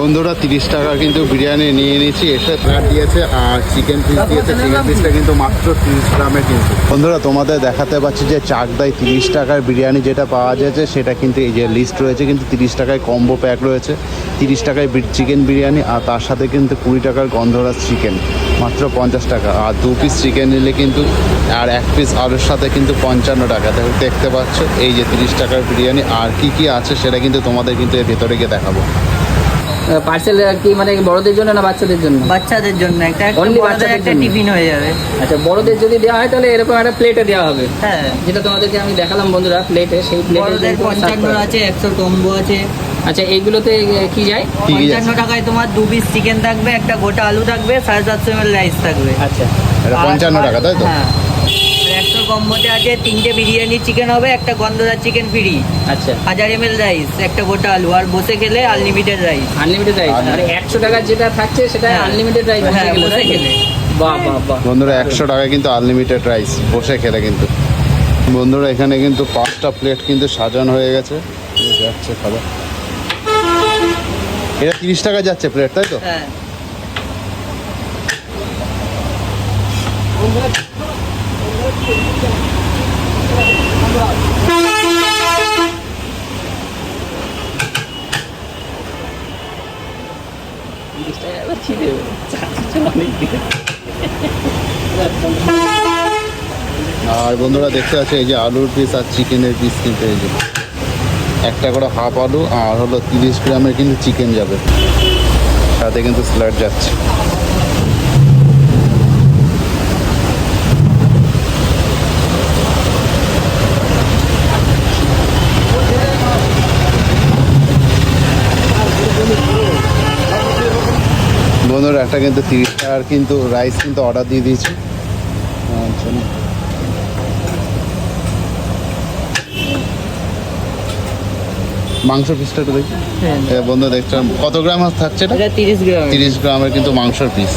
বন্ধুরা, তিরিশ টাকা কিন্তু বিরিয়ানি নিয়ে নিয়েছি। এসে ফ্ল্যাট দিয়েছে আর চিকেন পিস দিয়েছে। চিকেন পিসটা কিন্তু মাত্র তিরিশ গ্রামে কিন্তু। বন্ধুরা, তোমাদের দেখাতে পাচ্ছি যে চাকদায় তিরিশ টাকার বিরিয়ানি যেটা পাওয়া যাচ্ছে, সেটা কিন্তু এই যে লিস্ট রয়েছে, কিন্তু তিরিশ টাকায় কম্বো প্যাক রয়েছে। তিরিশ টাকায় চিকেন বিরিয়ানি আর তার সাথে কিন্তু কুড়ি টাকার গন্ধরাজ চিকেন মাত্র পঞ্চাশ টাকা। আর দু পিস চিকেন নিলে কিন্তু, আর এক পিস আলুর সাথে কিন্তু পঞ্চান্ন টাকা। দেখো, দেখতে পাচ্ছ, এই যে তিরিশ টাকার বিরিয়ানি। আর কি কি আছে, সেটা কিন্তু তোমাদের কিন্তু এর ভেতরে গিয়ে দেখাবো। পার্সেল কি মানে বড়দের জন্য না বাচ্চাদের জন্য? বাচ্চাদের জন্য। একটা বড়দের বাচ্চাদের একটা টিফিন হয়ে যাবে। আচ্ছা বড়দের যদি দেওয়া হয় তাহলে এরকম একটা প্লেটে দেওয়া হবে। হ্যাঁ। যেটা তোমাদেরকে আমি দেখালাম বন্ধুরা প্লেটে সেই প্লেটে বড়দের পঞ্চান্ন আছে একশো কম্বো আছে। আচ্ছা এইগুলোতে কি যায়? পঞ্চান্ন টাকায় তোমার দু পিস চিকেন থাকবে একটা গোটা আলু থাকবে সাড়ে সাতশো এমএল রাইস থাকবে। আচ্ছা। পঞ্চান্ন টাকা তাই তো? হ্যাঁ। কম্বোতে আছে তিনটে বিরিয়ানি চিকেন হবে একটা গন্ধরাজ চিকেন ফ্রি আচ্ছা। হাজার এম এল রাইস একটা গোটা আলু আর বসে খেলে আনলিমিটেড রাইস আনলিমিটেড রাইস মানে একশো টাকার যেটা থাকছে সেটা হ্যাঁ। আনলিমিটেড রাইস হ্যাঁ, বসে খেলে। বাহ বাহ বাহ। বন্ধুরা একশো টাকায় কিন্তু আনলিমিটেড রাইস বসে খেলে কিন্তু। বন্ধুরা এখানে কিন্তু পাঁচটা প্লেট কিন্তু সাজানো হয়ে গেছে। যাচ্ছে খাবার। এটা তিরিশ টাকা যাচ্ছে প্লেট তাই তো? হ্যাঁ। আর বন্ধুরা দেখতে আছে এই যে আলুর পিস আর চিকেনের পিস কিনতে এই যে। একটা করে হাফ আলু আর হলো তিরিশ গ্রামের কিন্তু চিকেন যাবে। তাতে কিন্তু স্যালাড যাচ্ছে। বন্ধুরা একটা কিন্তু তিরিশ টাকার কিন্তু রাইস কিন্তু অর্ডার দিয়ে দিয়েছি। আচ্ছা না। মাংস পিসটা একটু দেখি। এ বন্ধু দেখছিলাম। কত গ্রাম থাকছে এটা? তিরিশ গ্রাম। তিরিশ গ্রামের কিন্তু মাংসর পিস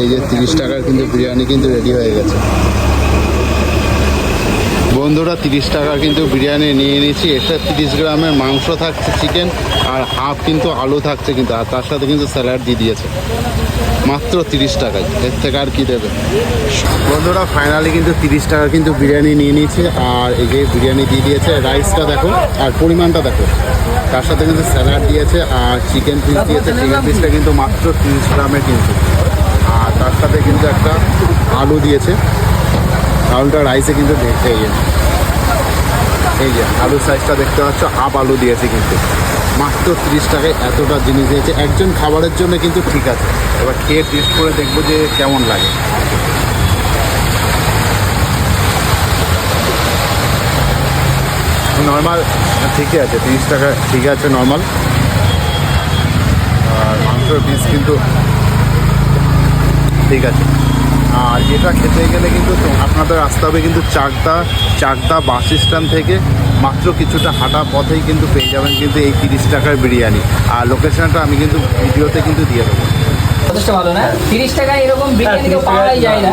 এই যে তিরিশ টাকার কিন্তু বিরিয়ানি কিন্তু রেডি হয়ে গেছে। বন্ধুরা, তিরিশ টাকা কিন্তু বিরিয়ানি নিয়ে নিয়েছি। এটা তিরিশ গ্রামের মাংস থাকছে চিকেন আর হাফ কিন্তু আলু থাকছে কিন্তু, আর তার সাথে কিন্তু স্যালাড দিয়ে দিয়েছে। মাত্র তিরিশ টাকায়। এর থেকে আর কি দেবে? বন্ধুরা ফাইনালি কিন্তু তিরিশ টাকা কিন্তু বিরিয়ানি নিয়ে নিয়েছে, আর এই যে বিরিয়ানি দিয়ে দিয়েছে রাইসটা দেখো, আর পরিমাণটা দেখো। তার সাথে কিন্তু স্যালাড দিয়েছে, আর চিকেন পিস দিয়েছে। চিকেন পিসটা কিন্তু মাত্র তিরিশ গ্রামের কিন্তু। তার সাথে কিন্তু একটা আলু দিয়েছে। আলুটা রাইসে কিন্তু দেখতে এই এই যে, আলুর সাইজটা দেখতে পাচ্ছ হাফ আলু দিয়েছে কিন্তু। মাত্র তিরিশ টাকায় এতটা জিনিস দিয়েছে। একজন খাবারের জন্য কিন্তু ঠিক আছে। এবার খেয়ে টেস্ট করে দেখব যে কেমন লাগে। নর্মাল ঠিকই আছে, তিরিশ টাকা ঠিক আছে নর্মাল আর মাংসর পিস কিন্তু ঠিক আছে। আর এটা খেতে গেলে কিন্তু তো- আপনাদের আসতে হবে কিন্তু চাকদা চাকদা বাস স্ট্যান্ড থেকে। মাত্র কিছুটা হাঁটা পথেই কিন্তু পেয়ে যাবেন কিন্তু এই তিরিশ টাকার বিরিয়ানি। আর লোকেশনটা আমি কিন্তু ভিডিওতে কিন্তু দিয়ে দেবো। যথেষ্ট ভালো না? তিরিশ টাকায় এরকম বিরিয়ানি তো পাওয়াই যায় না।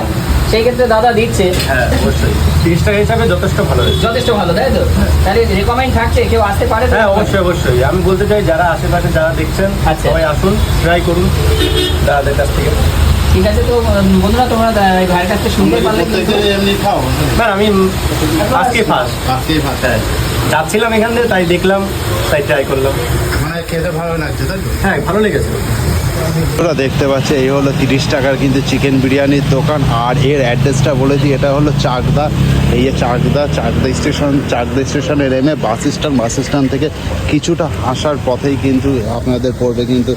সেই ক্ষেত্রে দাদা দিচ্ছে। হ্যাঁ অবশ্যই। তিরিশ টাকা হিসাবে যথেষ্ট ভালো যথেষ্ট ভালো তাই তো? তাহলে রেকমেন্ড থাকছে কেউ আসতে পারে হ্যাঁ অবশ্যই অবশ্যই। আমি বলতে চাই যারা আশেপাশে যারা দেখছেন আচ্ছা। সবাই আসুন ট্রাই করুন। দাদাদের কাছ থেকে। ঠিক আছে তো বন্ধুরা তোমরা ভাইয়ের কাছ থেকে শুনতে পারলে না আমি আজকে ফার্স্ট ভাত হ্যাঁ যাচ্ছিলাম এখান থেকে তাই দেখলাম তাই ট্রাই করলাম। মানে খেতে ভালো লাগছে তাই হ্যাঁ ভালো লেগেছে। তোরা দেখতে পাচ্ছে এই হলো তিরিশ টাকার কিন্তু চিকেন বিরিয়ানির দোকান। আর এর অ্যাড্রেসটা বলে দিই এটা হলো চাকদা। এই যে চাকদা চাকদা স্টেশন চাকদা স্টেশনে নেমে বাস স্ট্যান্ড বাস স্ট্যান্ড থেকে কিছুটা আসার পথেই কিন্তু আপনাদের পড়বে কিন্তু